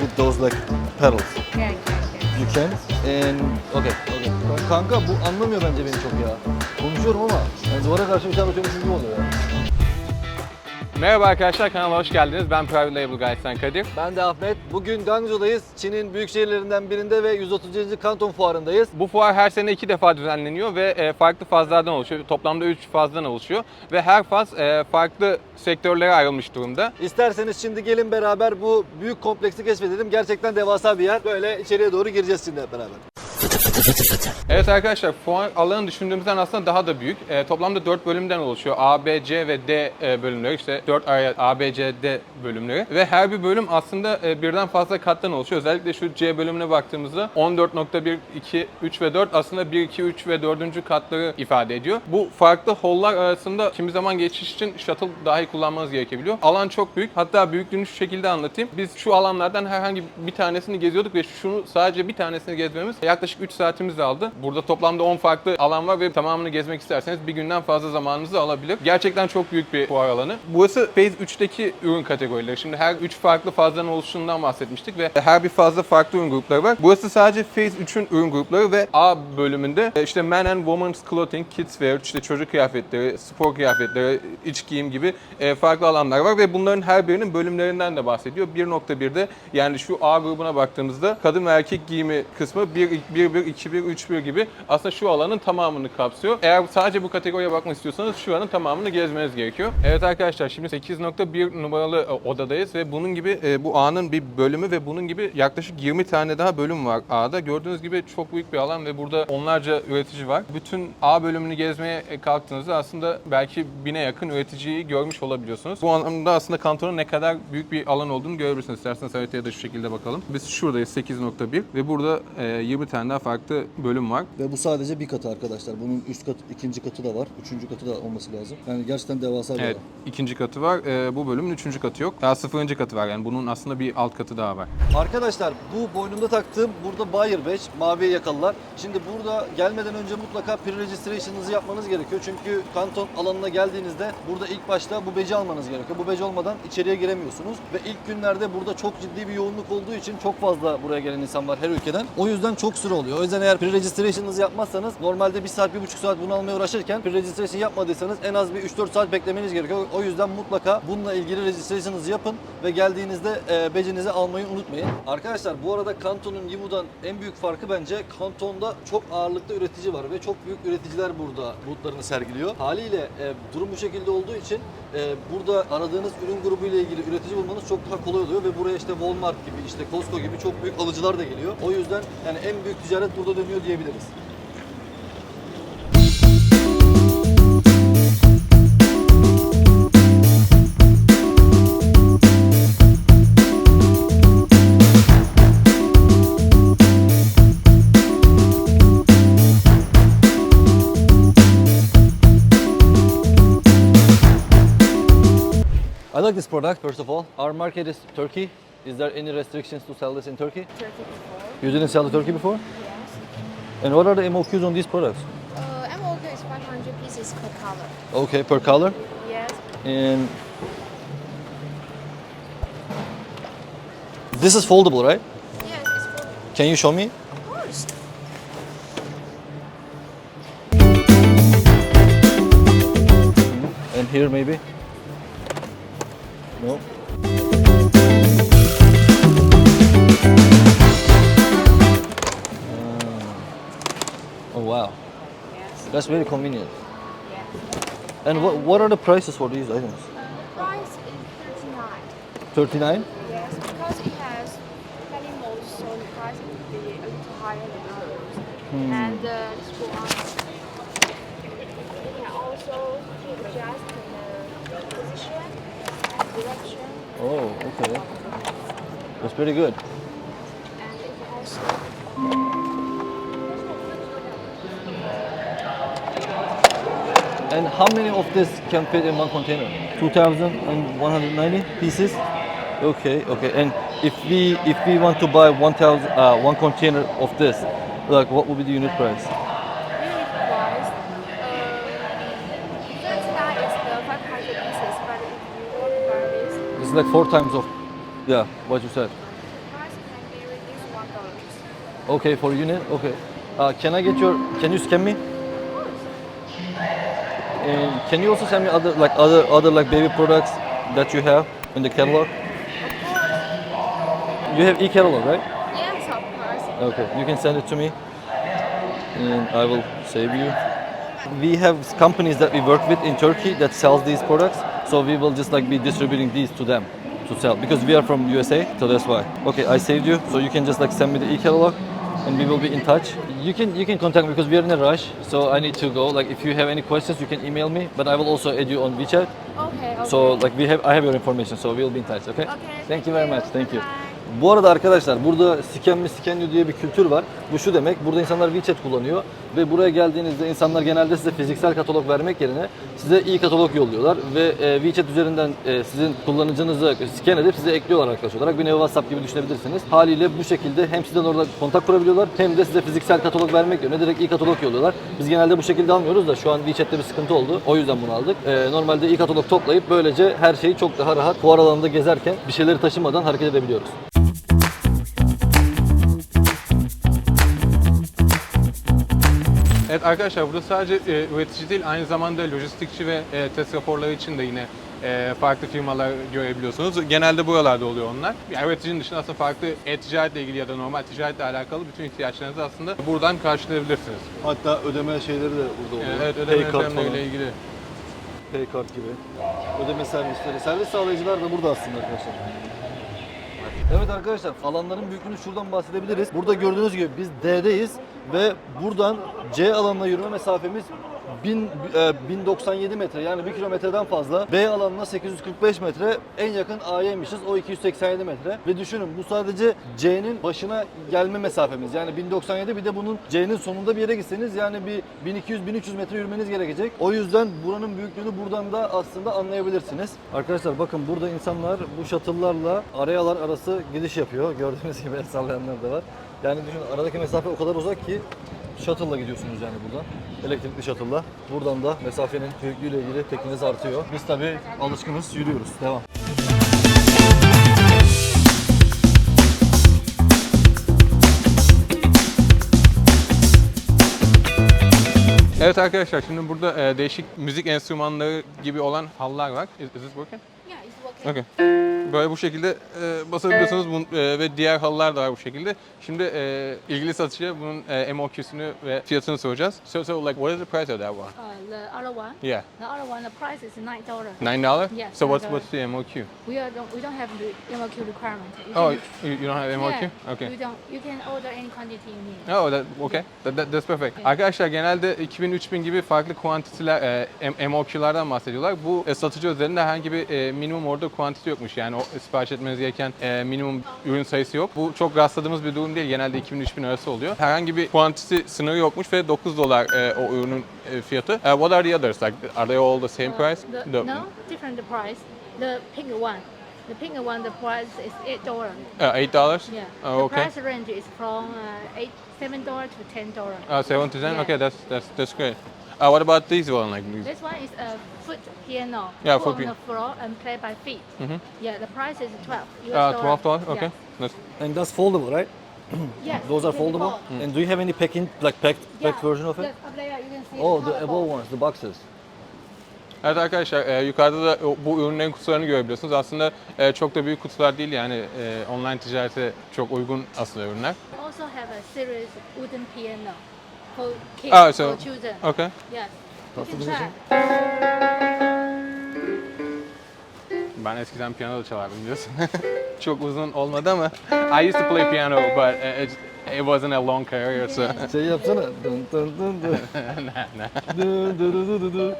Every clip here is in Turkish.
with those like pedals? Yeah. You can. And okay, okay. Kanka bu anlamıyor bence beni çok ya. Konuşuyorum ama yani duvara karşı bir şey anlatıyormuşum gibi oluyor ya. Merhaba arkadaşlar kanala hoş geldiniz. Ben Private Label Guide'den Kadir. Ben de Ahmet. Bugün Guangzhou'dayız. Çin'in büyük şehirlerinden birinde ve 137. Kanton Fuarı'ndayız. Bu fuar her sene iki defa düzenleniyor ve e, farklı fazlardan oluşuyor. Toplamda 3 fazdan oluşuyor ve her faz e, farklı sektörlere ayrılmış durumda. İsterseniz şimdi gelin beraber bu büyük kompleksi keşfedelim. Gerçekten devasa bir yer. Böyle içeriye doğru gireceğiz şimdi hep beraber. Evet arkadaşlar fuar alanı düşündüğümüzden aslında daha da büyük. E, toplamda 4 bölümden oluşuyor. A, B, C ve D e, bölümleri. İşte 4 A, A, B, C, D bölümleri. Ve her bir bölüm aslında e, birden fazla kattan oluşuyor. Özellikle şu C bölümüne baktığımızda 14.1, 2, 3 ve 4 aslında 1, 2, 3 ve 4. katları ifade ediyor. Bu farklı hollar arasında kimi zaman geçiş için shuttle dahi kullanmanız gerekebiliyor. Alan çok büyük. Hatta büyüklüğünü şu şekilde anlatayım. Biz şu alanlardan herhangi bir tanesini geziyorduk ve şunu sadece bir tanesini gezmemiz yaklaşık 3 saatimizi aldı. Burada toplamda 10 farklı alan var ve tamamını gezmek isterseniz bir günden fazla zamanınızı alabilir. Gerçekten çok büyük bir fuar alanı. Burası Phase 3'teki ürün kategorileri. Şimdi her 3 farklı fazdan oluştuğundan bahsetmiştik ve her bir fazla farklı ürün grupları var. Burası sadece Phase 3'ün ürün grupları ve A bölümünde e, işte men and women's clothing, kids wear, işte çocuk kıyafetleri, spor kıyafetleri, iç giyim gibi e, farklı alanlar var ve bunların her birinin bölümlerinden de bahsediyor. 1.1'de yani şu A grubuna baktığımızda kadın ve erkek giyimi kısmı 1 1 1 2 1 3 1 gibi aslında şu alanın tamamını kapsıyor. Eğer sadece bu kategoriye bakmak istiyorsanız şu alanın tamamını gezmeniz gerekiyor. Evet arkadaşlar şimdi 8.1 numaralı e, odadayız ve bunun gibi e, bu A'nın bir bölümü ve bunun gibi yaklaşık 20 tane daha bölüm var A'da. Gördüğünüz gibi çok büyük bir alan ve burada onlarca üretici var. Bütün A bölümünü gezmeye e, kalktığınızda aslında belki bine yakın üreticiyi görmüş olabiliyorsunuz. Bu anlamda aslında kantonun ne kadar büyük bir alan olduğunu görebilirsiniz. İsterseniz haritaya da şu şekilde bakalım. Biz şuradayız 8.1 ve burada e, 20 tane daha farklı bölüm var. Ve bu sadece bir katı arkadaşlar. Bunun üst kat, ikinci katı da var. Üçüncü katı da olması lazım. Yani gerçekten devasa bir Evet, alan. ikinci katı var. E, bu bölümün üçüncü katı yok. Daha sıfırıncı katı var. Yani bunun aslında bir alt katı daha var. Arkadaşlar bu boynumda taktığım burada Buyer Badge, maviye yakalılar. Şimdi burada gelmeden önce mutlaka pre-registration'ınızı yapmanız gerekiyor. Çünkü kanton alanına geldiğinizde burada ilk başta bu badge'i almanız gerekiyor. Bu badge olmadan içeriye giremiyorsunuz. Ve ilk günlerde burada çok ciddi bir yoğunluk olduğu için çok fazla buraya gelen insan var her ülkeden. O yüzden çok süre oluyor. Yüzden eğer pre-registration'ınızı yapmazsanız normalde 1 saat, 1,5 saat bunu almaya uğraşırken pre-registration yapmadıysanız en az bir 3-4 saat beklemeniz gerekiyor. O yüzden mutlaka bununla ilgili registration'ınızı yapın ve geldiğinizde e, badge'inizi almayı unutmayın. Arkadaşlar bu arada Kanton'un Yimu'dan en büyük farkı bence Kanton'da çok ağırlıkta üretici var ve çok büyük üreticiler burada butlarını sergiliyor. Haliyle e, durum bu şekilde olduğu için e, burada aradığınız ürün grubu ile ilgili üretici bulmanız çok daha kolay oluyor ve buraya işte Walmart gibi işte Costco gibi çok büyük alıcılar da geliyor. O yüzden yani en büyük ticaret burada dönüyor diyebiliriz. I like this product, first of all. Our market is Turkey. Is there any restrictions to sell this in Turkey? Turkey before. You didn't sell to Turkey before? And what are the MOQs on these products? Uh, MOQ is 500 pieces per color. Okay, per color. Yes. And this is foldable, right? Yes, it's for Can you show me? of course. And here maybe? No? Wow, Yes. that's very convenient. Yes. And what, what are the prices for these items? Uh, price is 39. 39? Yes, because it has many modes, so the price will be a little higher than others. And uh, this one, you can also adjust the position and direction. Oh, okay. That's pretty good. And it also And how many of this can fit in one container? 2,190 pieces? Okay, okay. And if we if we want to buy 1,000 uh, one container of this, like what would be the unit price? Unit price, uh, 39 is the 500 pieces, but if you want to buy this, It's like four times of yeah what you said. price can be reduced one Okay, for unit. Okay. Uh, can I get your? Can you scan me? And can you also send me other like other other like baby products that you have in the catalog? You have e-catalog, right? Yes, of course. Okay, you can send it to me, and I will save you. We have companies that we work with in Turkey that sells these products, so we will just like be distributing these to them to sell because we are from USA, so that's why. Okay, I saved you, so you can just like send me the e-catalog, and we will be in touch. You can you can contact me because we are in a rush, so I need to go. Like if you have any questions, you can email me, but I will also add you on WeChat. Okay, okay. So like we have I have your information, so we'll be in touch. Okay? Okay. Thank you very much. Thank you. Bye. Bu arada arkadaşlar burada scan mi you diye bir kültür var. Bu şu demek, burada insanlar WeChat kullanıyor ve buraya geldiğinizde insanlar genelde size fiziksel katalog vermek yerine size e-katalog yolluyorlar ve e, WeChat üzerinden e, sizin kullanıcınızı scan edip size ekliyorlar arkadaş olarak. Bir nevi WhatsApp gibi düşünebilirsiniz. Haliyle bu şekilde hem sizden orada kontak kurabiliyorlar hem de size fiziksel katalog vermek yerine direkt e-katalog yolluyorlar. Biz genelde bu şekilde almıyoruz da şu an WeChat'te bir sıkıntı oldu. O yüzden bunu aldık. E, normalde e-katalog toplayıp böylece her şeyi çok daha rahat fuar alanında gezerken bir şeyleri taşımadan hareket edebiliyoruz. Evet arkadaşlar burada sadece e, üretici değil aynı zamanda lojistikçi ve e, test raporları için de yine e, farklı firmalar görebiliyorsunuz. Genelde buralarda oluyor onlar. Yani üreticinin dışında aslında farklı e-ticaretle ilgili ya da normal ticaretle alakalı bütün ihtiyaçlarınızı aslında buradan karşılayabilirsiniz. Hatta ödeme şeyleri de burada oluyor. Evet ödeme yöntemleriyle ilgili. Paycard gibi. Ödeme servisleri. Servis sağlayıcılar da burada aslında arkadaşlar. Evet arkadaşlar alanların büyüklüğünü şuradan bahsedebiliriz. Burada gördüğünüz gibi biz D'deyiz ve buradan C alanına yürüme mesafemiz 1000, e, 1097 metre yani 1 kilometreden fazla. B alanına 845 metre. En yakın A'yaymışız. O 287 metre. Ve düşünün bu sadece C'nin başına gelme mesafemiz. Yani 1097 bir de bunun C'nin sonunda bir yere gitseniz yani bir 1200-1300 metre yürümeniz gerekecek. O yüzden buranın büyüklüğünü buradan da aslında anlayabilirsiniz. Arkadaşlar bakın burada insanlar bu shuttle'larla arayalar arası gidiş yapıyor. Gördüğünüz gibi el sallayanlar da var. Yani düşünün aradaki mesafe o kadar uzak ki Shuttle'la gidiyorsunuz yani buradan. Elektrikli shuttle'la. Buradan da mesafenin büyüklüğüyle ilgili tekniğiniz artıyor. Biz tabii alışkınız, yürüyoruz. Devam. Evet arkadaşlar şimdi burada e, değişik müzik enstrümanları gibi olan hallar var. Is, is this working? Yeah. Okay. Böyle bu şekilde e, basabiliyorsunuz Bun- e, ve diğer halılar da var bu şekilde. Şimdi e, ilgili satıcıya bunun e, MOQ'sunu ve fiyatını soracağız. So, so like what is the price of that one? Uh, the other one, Yeah. the other one, the price is nine dollar. Nine dollar? Yes, So what's $9. what's the MOQ? We are don't, we don't have the MOQ requirement. You Oh, you, you don't have MOQ? Yeah, Okay. You don't. You can order any quantity you need. Oh, that, okay. That, that, that's perfect. Evet. Arkadaşlar genelde 2000-3000 gibi farklı kuantitiler, e, MOQ'lardan bahsediyorlar. Bu e, satıcı özelinde herhangi bir e, minimum order kuantiti yokmuş. Yani o sipariş etmeniz gereken e, minimum ürün sayısı yok. Bu çok rastladığımız bir durum değil. Genelde 2000-3000 arası oluyor. Herhangi bir kuantiti sınırı yokmuş ve 9 dolar e, o ürünün e, fiyatı. Uh, what are the others? Like, are they all the same Uh, price? The, The- no, different the price. The pink one, the pink one, the price is eight dollar. Uh, eight dollars? Yeah. Oh, the okay. price range is from uh, eight, seven dollar to ten dollar. Uh, seven to ten? Yeah. Okay, that's that's that's great. Uh, what about these one? Like these? This one is a foot piano. Yeah, put foot on piano. the floor and play by feet. Mhm. Yeah, the price is twelve. US Uh, dollar. twelve dollars. Okay. That's And that's foldable, right? Yes. Those are it can be foldable? fold. And do you have any packing, like packed, Yeah, packed version of it? yes, up there you can see Oh, the above ones, the boxes. Evet arkadaşlar e, yukarıda da o- bu ürünlerin kutularını görebiliyorsunuz. Aslında e, çok da büyük kutular değil yani e, online ticarete çok uygun aslında ürünler. Also have a series wooden piano for kids, Ah, so- for children. Okay. Yes. You can try. Ben eskiden piyano da çalardım biliyorsun. çok uzun olmadı ama I used to play piano but it, it wasn't a long career so. Şey yapsana. Dın dın dın dın. Dın dın dın dın dın.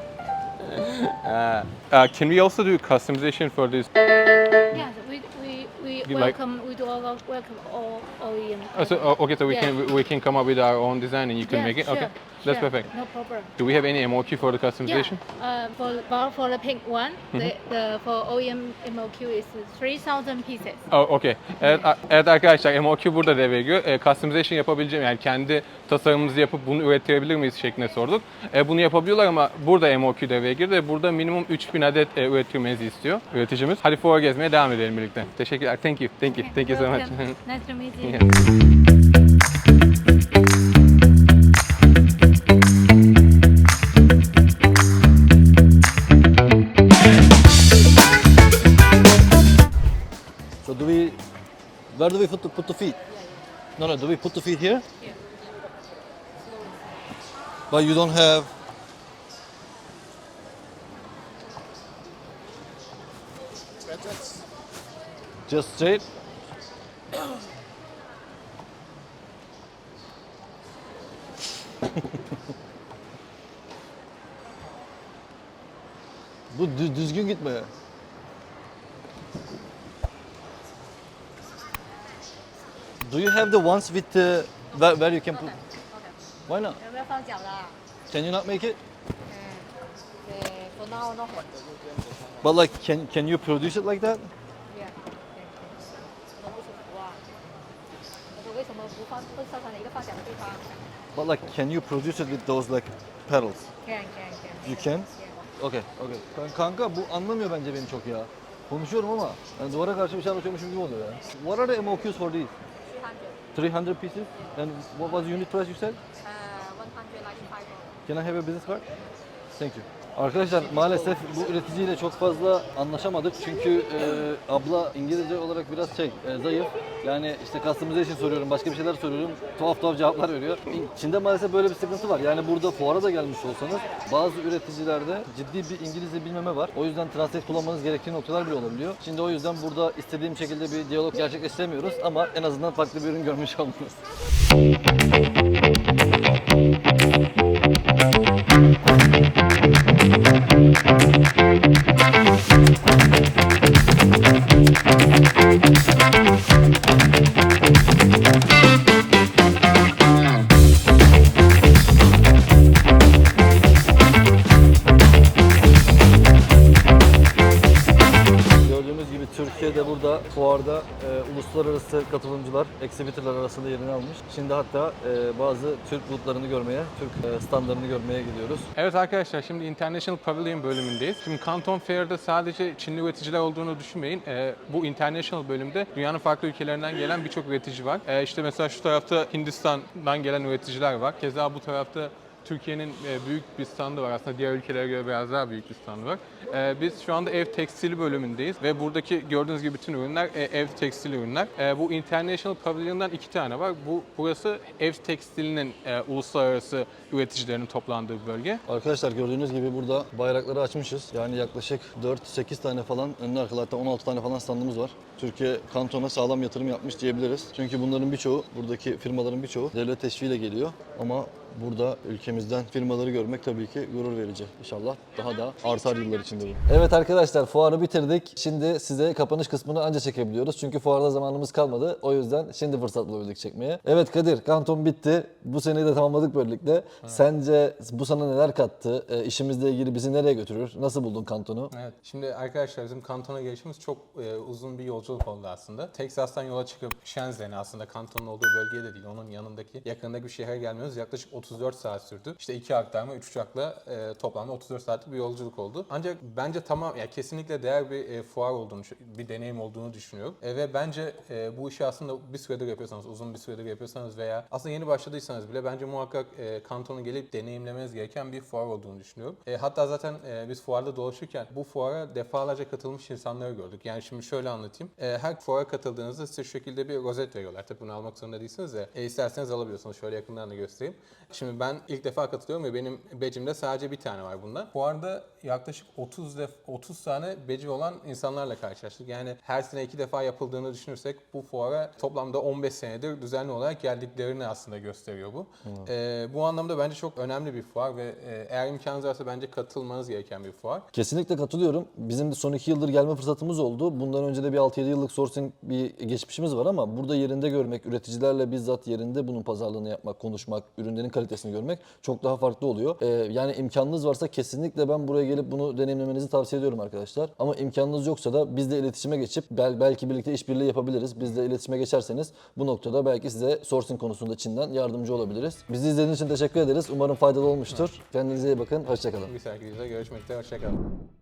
Uh, uh, can we also do customization for this? Yes, we, we, we You like- welcome, we do all, welcome all OEM. Oh, so, oh, okay, so we Yeah. can we can come up with our own design and you can Yes, make it. sure, Okay, that's sure, perfect. No problem. Do we have any MOQ for the Yeah, customization? uh, for, for the pink one, the, Mm-hmm. the for OEM MOQ is 3,000 pieces. Oh, okay. Evet, a- evet arkadaşlar MOQ burada devreye giriyor. E, customization yapabileceğim yani kendi tasarımımızı yapıp bunu üretebilir miyiz şeklinde sorduk. E, bunu yapabiliyorlar ama burada MOQ devreye girdi ve burada minimum 3000 adet e, üretilmenizi istiyor üreticimiz. Hadi fuara gezmeye devam edelim birlikte. Teşekkürler. Thank you. Thank you. Thank you so much. so much. nice to meet you. So do we? Where do we put the, put the feet? No, no. Do we put the feet here? Yeah. But you don't have. Just straight. Bu dü- düzgün gitme. Do you have the ones with the where, where you can put? Why not? 有没有放脚的啊？ Can you not make it? 嗯，对，for now not hot。 But like, can can you produce it like that? Yeah，对，我不舒服啊。我说为什么不放不上传一个放脚的地方 But like, can you produce it with those like pedals?？Can can can。You can? Okay, okay. Kan- Kanka bu anlamıyor bence beni çok ya. Konuşuyorum ama yani duvara karşı bir şey anlatıyormuşum gibi oluyor ya. What are the MOQs for these? 300. 300 pieces? And what was the unit price you said? Uh, 195. Can I have a business card? Thank you. Arkadaşlar maalesef bu üreticiyle çok fazla anlaşamadık çünkü e, abla İngilizce olarak biraz şey e, zayıf. Yani işte customization soruyorum, başka bir şeyler soruyorum. Tuhaf tuhaf cevaplar veriyor. Çin'de maalesef böyle bir sıkıntı var. Yani burada fuara da gelmiş olsanız bazı üreticilerde ciddi bir İngilizce bilmeme var. O yüzden translate kullanmanız gerektiği noktalar bile olabiliyor. Şimdi o yüzden burada istediğim şekilde bir diyalog gerçekleştiremiyoruz ama en azından farklı bir ürün görmüş oldunuz. Gördüğünüz uluslararası katılımcılar, exhibitorlar arasında yerini almış. Şimdi hatta e, bazı Türk bulutlarını görmeye, Türk e, standlarını görmeye gidiyoruz. Evet arkadaşlar şimdi International Pavilion bölümündeyiz. Şimdi Canton Fair'de sadece Çinli üreticiler olduğunu düşünmeyin. Ee, bu International bölümde dünyanın farklı ülkelerinden gelen birçok üretici var. Ee, işte mesela şu tarafta Hindistan'dan gelen üreticiler var. Keza bu tarafta Türkiye'nin e, büyük bir standı var. Aslında diğer ülkelere göre biraz daha büyük bir standı var. Ee, biz şu anda ev tekstili bölümündeyiz ve buradaki gördüğünüz gibi bütün ürünler e, ev tekstil ürünler. Bu International Pavilion'dan iki tane var. Bu burası ev tekstilinin e, uluslararası üreticilerinin toplandığı bir bölge. Arkadaşlar gördüğünüz gibi burada bayrakları açmışız. Yani yaklaşık 4-8 tane falan, önlü arkalı hatta 16 tane falan standımız var. Türkiye kantona sağlam yatırım yapmış diyebiliriz. Çünkü bunların birçoğu, buradaki firmaların birçoğu devlet teşviğiyle geliyor. Ama burada ülkemizden firmaları görmek tabii ki gurur verici. İnşallah daha da artar yıllar içinde bu. Evet arkadaşlar fuarı bitirdik. Şimdi size kapanış kısmını anca çekebiliyoruz. Çünkü fuarda zamanımız kalmadı. O yüzden şimdi fırsat bulabildik çekmeye. Evet Kadir, kanton bitti. Bu seneyi de tamamladık böylelikle. Sence bu sana neler kattı? E, işimizle ilgili bizi nereye götürür? Nasıl buldun kantonu? Evet. Şimdi arkadaşlar bizim kantona gelişimiz çok e, uzun bir yolculuk oldu aslında. Texas'tan yola çıkıp Shenzhen'e aslında kantonun olduğu bölgeye de değil onun yanındaki yakındaki bir şehre gelmemiz yaklaşık 34 saat sürdü. İşte iki aktarma, üç uçakla e, toplamda 34 saatlik bir yolculuk oldu. Ancak bence tamam ya kesinlikle değer bir e, fuar olduğunu, bir deneyim olduğunu düşünüyorum. E, ve bence e, bu işi aslında bir süredir yapıyorsanız, uzun bir süredir yapıyorsanız veya aslında yeni başladıysanız bile bence muhakkak e, kantonu gelip deneyimlemeniz gereken bir fuar olduğunu düşünüyorum. E, hatta zaten e, biz fuarda dolaşırken bu fuara defalarca katılmış insanları gördük. Yani şimdi şöyle anlatayım. E, her fuara katıldığınızda size şu şekilde bir rozet veriyorlar. Tabii bunu almak zorunda değilsiniz de e, isterseniz alabiliyorsunuz. Şöyle yakından da göstereyim. Şimdi ben ilk defa katılıyorum ve benim becimde sadece bir tane var bundan. Fuarda yaklaşık 30 def 30 tane beci olan insanlarla karşılaştık. Yani her sene iki defa yapıldığını düşünürsek bu fuara toplamda 15 senedir düzenli olarak geldiklerini aslında gösteriyor bu. E, bu anlamda bence çok önemli bir fuar ve e, eğer imkanınız varsa bence katılmanız gereken bir fuar. Kesinlikle katılıyorum. Bizim de son iki yıldır gelme fırsatımız oldu. Bundan önce de bir 6-7 yıllık sourcing bir geçmişimiz var ama burada yerinde görmek, üreticilerle bizzat yerinde bunun pazarlığını yapmak, konuşmak, ürünlerin kalitesini görmek çok daha farklı oluyor. Ee, yani imkanınız varsa kesinlikle ben buraya gelip bunu deneyimlemenizi tavsiye ediyorum arkadaşlar. Ama imkanınız yoksa da bizle iletişime geçip bel, belki birlikte işbirliği yapabiliriz. Bizle iletişime geçerseniz bu noktada belki size sourcing konusunda Çin'den yardımcı olabiliriz. Bizi izlediğiniz için teşekkür ederiz. Umarım faydalı olmuştur. Kendinize iyi bakın. Hoşçakalın. Bir sonraki videoda görüşmek üzere. Hoşçakalın.